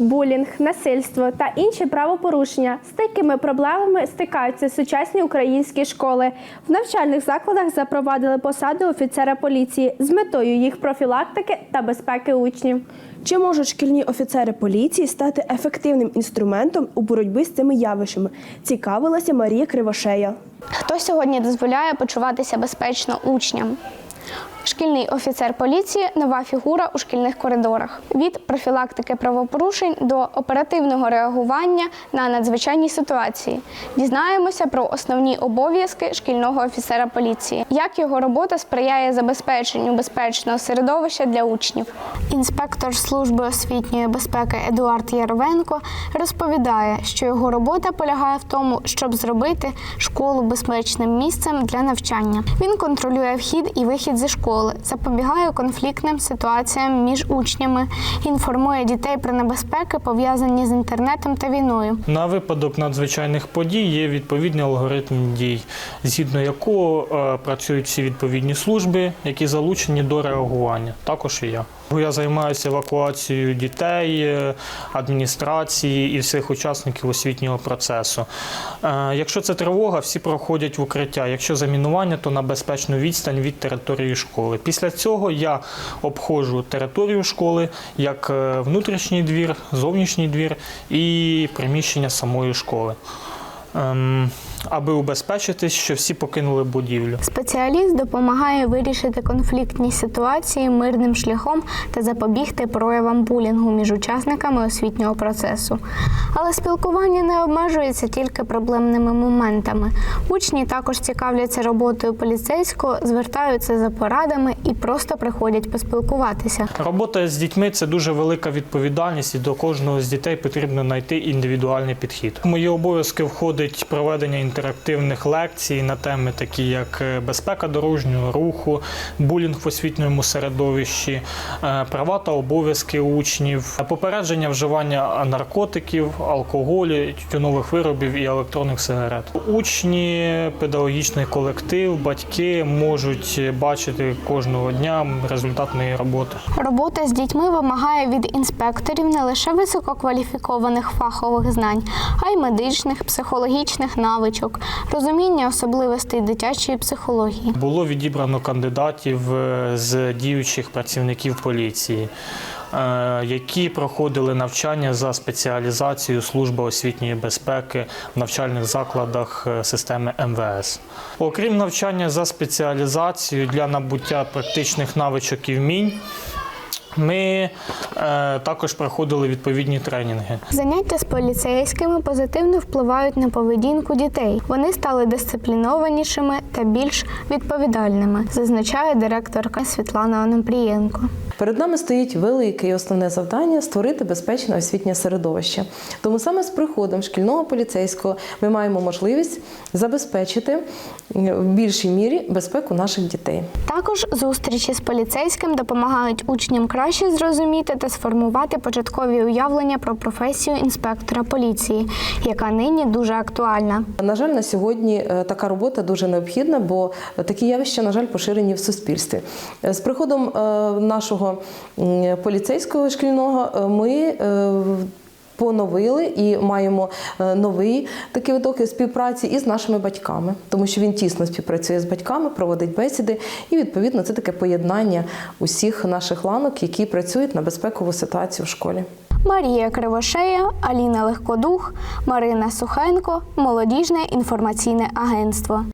булінг, насильство та інші правопорушення. З такими проблемами стикаються сучасні українські школи. В навчальних закладах запровадили посаду офіцера поліції з метою їх профілактики та безпеки учнів. Чи можуть шкільні офіцери поліції стати ефективним інструментом у боротьбі з цими явищами? Цікавилася Марія Кривошея. Хто сьогодні дозволяє почуватися безпечно учням? Шкільний офіцер поліції нова фігура у шкільних коридорах. Від профілактики правопорушень до оперативного реагування на надзвичайні ситуації. Дізнаємося про основні обов'язки шкільного офіцера поліції, як його робота сприяє забезпеченню безпечного середовища для учнів. Інспектор служби освітньої безпеки Едуард Яровенко розповідає, що його робота полягає в тому, щоб зробити школу безпечним місцем для навчання. Він контролює вхід і вихід зі школи, запобігає конфліктним ситуаціям між учнями, інформує дітей про небезпеки, пов'язані з інтернетом та війною. На випадок надзвичайних подій є відповідний алгоритм дій, згідно якого е, працюють всі відповідні служби, які залучені до реагування. Також і я. Я займаюся евакуацією дітей, е, адміністрації і всіх учасників освітнього процесу. Е, Якщо це тривога, всі проходять в укриття. Якщо замінування, то на безпечну відстань від території школи. Після цього я обходжу територію школи як е, внутрішній двір, зовнішній двір і приміщення самої школи. Ем, аби убезпечитись, що всі покинули будівлю. Спеціаліст допомагає вирішити конфліктні ситуації мирним шляхом та запобігти проявам булінгу між учасниками освітнього процесу. Але спілкування не обмежується тільки проблемними моментами. Учні також цікавляться роботою поліцейського, звертаються за порадами і просто приходять поспілкуватися. Робота з дітьми це дуже велика відповідальність, і до кожного з дітей потрібно знайти індивідуальний підхід. Мої обов'язки входить проведення інтерактивних лекцій на теми, такі як е, безпека дорожнього руху, булінг в освітньому середовищі, е, права та обов'язки учнів, попередження вживання наркотиків, алкоголю, тютюнових виробів і електронних сигарет. Учні, педагогічний колектив, батьки можуть бачити кожного дня результат моєї роботи. Робота з дітьми вимагає від інспекторів не лише висококваліфікованих фахових знань, а й медичних, психологічних навичок, розуміння особливостей дитячої психології. Було відібрано кандидатів е, з діючих працівників поліції, е, які проходили навчання за спеціалізацією служби освітньої безпеки в навчальних закладах е, системи МВС. Окрім навчання за спеціалізацією для набуття практичних навичок і вмінь. Ми е, також проходили відповідні тренінги. Заняття з поліцейськими позитивно впливають на поведінку дітей. Вони стали дисциплінованішими та більш відповідальними, зазначає директорка Світлана Онопрієнко. Перед нами стоїть велике і основне завдання створити безпечне освітнє середовище. Тому саме з приходом шкільного поліцейського ми маємо можливість забезпечити в більшій мірі безпеку наших дітей. Також зустрічі з поліцейським допомагають учням краще зрозуміти та сформувати початкові уявлення про професію інспектора поліції, яка нині дуже актуальна. На жаль, на сьогодні е, така робота дуже необхідна, бо такі явища, на жаль, поширені в суспільстві. Е, З приходом е, нашого поліцейського шкільного е, ми е, поновили і маємо е, новий такий виток співпраці із нашими батьками, тому що він тісно співпрацює з батьками, проводить бесіди, і відповідно це таке поєднання усіх наших ланок, які працюють на безпекову ситуацію в школі. Марія Кривошея, Аліна Легкодух, Марина Сухенко, Молодіжне інформаційне агентство.